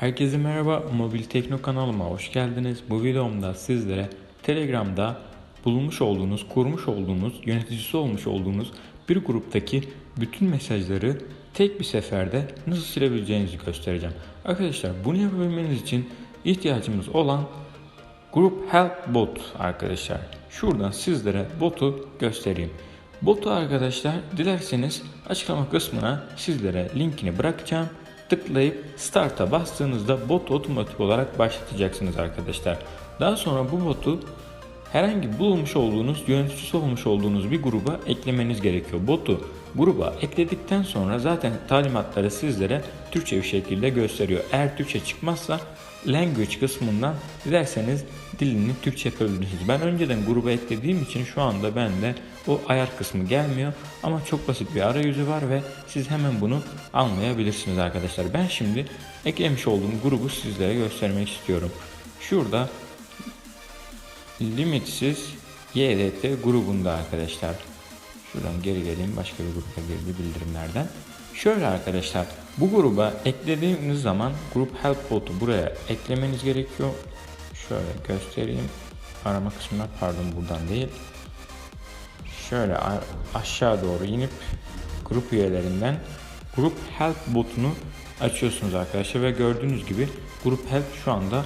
Herkese merhaba, Mobil Tekno kanalıma hoş geldiniz. Bu videomda sizlere Telegram'da bulunmuş olduğunuz, kurmuş olduğunuz, yöneticisi olmuş olduğunuz bir gruptaki bütün mesajları tek bir seferde nasıl silebileceğinizi göstereceğim. Arkadaşlar bunu yapabilmeniz için ihtiyacımız olan Grup Help Bot arkadaşlar. Şuradan sizlere botu göstereyim. Botu arkadaşlar dilerseniz açıklama kısmına sizlere linkini bırakacağım. Tıklayıp Start'a bastığınızda bot otomatik olarak başlatacaksınız arkadaşlar. Daha sonra bu botu herhangi bulunmuş olduğunuz, yöneticisi olmuş olduğunuz bir gruba eklemeniz gerekiyor. Botu gruba ekledikten sonra zaten talimatları sizlere Türkçe bir şekilde gösteriyor. Eğer Türkçe çıkmazsa language kısmından dilerseniz dilini Türkçe yapabilirsiniz. Ben önceden gruba eklediğim için şu anda bende o ayar kısmı gelmiyor. Ama çok basit bir arayüzü var ve siz hemen bunu anlayabilirsiniz arkadaşlar. Ben şimdi eklemiş olduğum grubu sizlere göstermek istiyorum. Şurada limitsiz YDT grubunda arkadaşlar. Şuradan geri geleyim başka bir gruba girdi bildirimlerden. Şöyle arkadaşlar bu gruba eklediğiniz zaman grup help botu buraya eklemeniz gerekiyor. Şöyle göstereyim. Arama kısmına pardon buradan değil. Şöyle aşağı doğru inip grup üyelerinden grup help botunu açıyorsunuz arkadaşlar ve gördüğünüz gibi grup help şu anda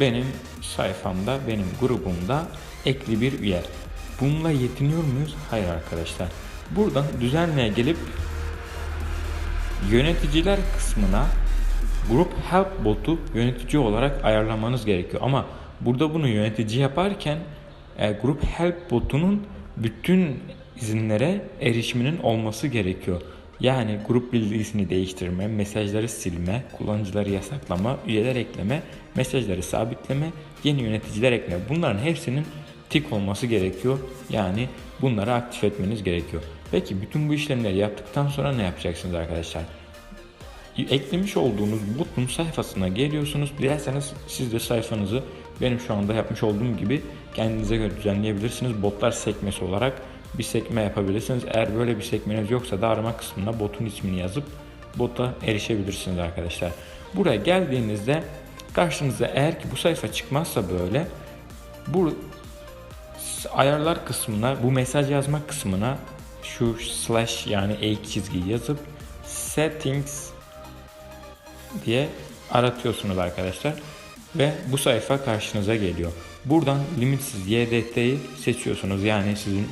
benim sayfamda, benim grubumda ekli bir üye. Bununla yetiniyor muyuz? Hayır arkadaşlar. Buradan düzenleye gelip yöneticiler kısmına grup help botu yönetici olarak ayarlamanız gerekiyor. Ama burada bunu yönetici yaparken e, grup help botunun bütün izinlere erişiminin olması gerekiyor. Yani grup bilgisini değiştirme, mesajları silme, kullanıcıları yasaklama, üyeler ekleme, mesajları sabitleme, yeni yöneticiler ekleme. Bunların hepsinin tik olması gerekiyor. Yani bunları aktif etmeniz gerekiyor. Peki bütün bu işlemleri yaptıktan sonra ne yapacaksınız arkadaşlar? Eklemiş olduğunuz butun sayfasına geliyorsunuz. Dilerseniz siz de sayfanızı benim şu anda yapmış olduğum gibi kendinize göre düzenleyebilirsiniz. Botlar sekmesi olarak bir sekme yapabilirsiniz. Eğer böyle bir sekmeniz yoksa da arama kısmına botun ismini yazıp bota erişebilirsiniz arkadaşlar. Buraya geldiğinizde karşınıza eğer ki bu sayfa çıkmazsa böyle bu ayarlar kısmına bu mesaj yazma kısmına şu slash yani eğik çizgi yazıp settings diye aratıyorsunuz arkadaşlar ve bu sayfa karşınıza geliyor. Buradan limitsiz YDT'yi seçiyorsunuz. Yani sizin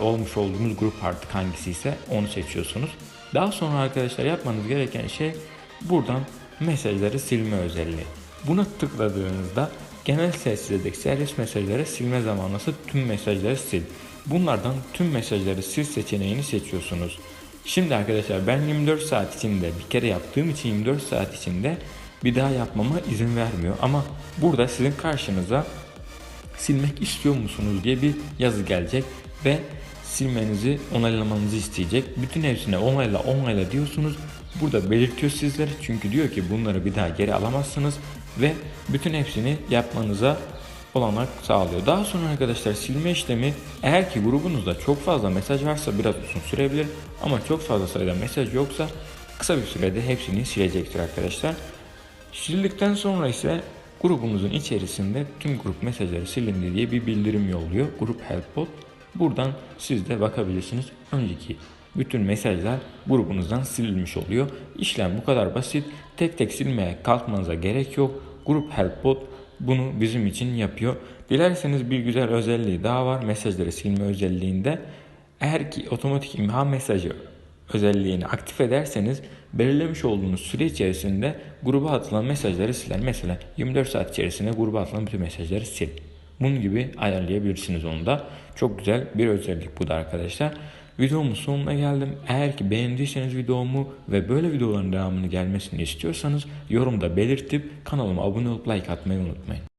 olmuş olduğunuz grup artık hangisi ise onu seçiyorsunuz. Daha sonra arkadaşlar yapmanız gereken şey buradan mesajları silme özelliği. Buna tıkladığınızda genel sessizlik servis mesajları silme zamanlısı tüm mesajları sil. Bunlardan tüm mesajları sil seçeneğini seçiyorsunuz. Şimdi arkadaşlar ben 24 saat içinde bir kere yaptığım için 24 saat içinde bir daha yapmama izin vermiyor. Ama burada sizin karşınıza silmek istiyor musunuz diye bir yazı gelecek ve silmenizi onaylamanızı isteyecek. Bütün hepsine onayla onayla diyorsunuz. Burada belirtiyor sizlere çünkü diyor ki bunları bir daha geri alamazsınız ve bütün hepsini yapmanıza olanak sağlıyor. Daha sonra arkadaşlar silme işlemi eğer ki grubunuzda çok fazla mesaj varsa biraz uzun sürebilir ama çok fazla sayıda mesaj yoksa kısa bir sürede hepsini silecektir arkadaşlar. Sildikten sonra ise grubumuzun içerisinde tüm grup mesajları silindi diye bir bildirim yolluyor. Grup Help Bot. Buradan siz de bakabilirsiniz. Önceki bütün mesajlar grubunuzdan silinmiş oluyor. İşlem bu kadar basit. Tek tek silmeye kalkmanıza gerek yok. Grup Help Bot bunu bizim için yapıyor. Dilerseniz bir güzel özelliği daha var. Mesajları silme özelliğinde. Eğer ki otomatik imha mesajı özelliğini aktif ederseniz belirlemiş olduğunuz süre içerisinde gruba atılan mesajları siler. Mesela 24 saat içerisinde gruba atılan bütün mesajları sil. Bunun gibi ayarlayabilirsiniz onu da. Çok güzel bir özellik bu da arkadaşlar. Videomun sonuna geldim. Eğer ki beğendiyseniz videomu ve böyle videoların devamını gelmesini istiyorsanız yorumda belirtip kanalıma abone olup like atmayı unutmayın.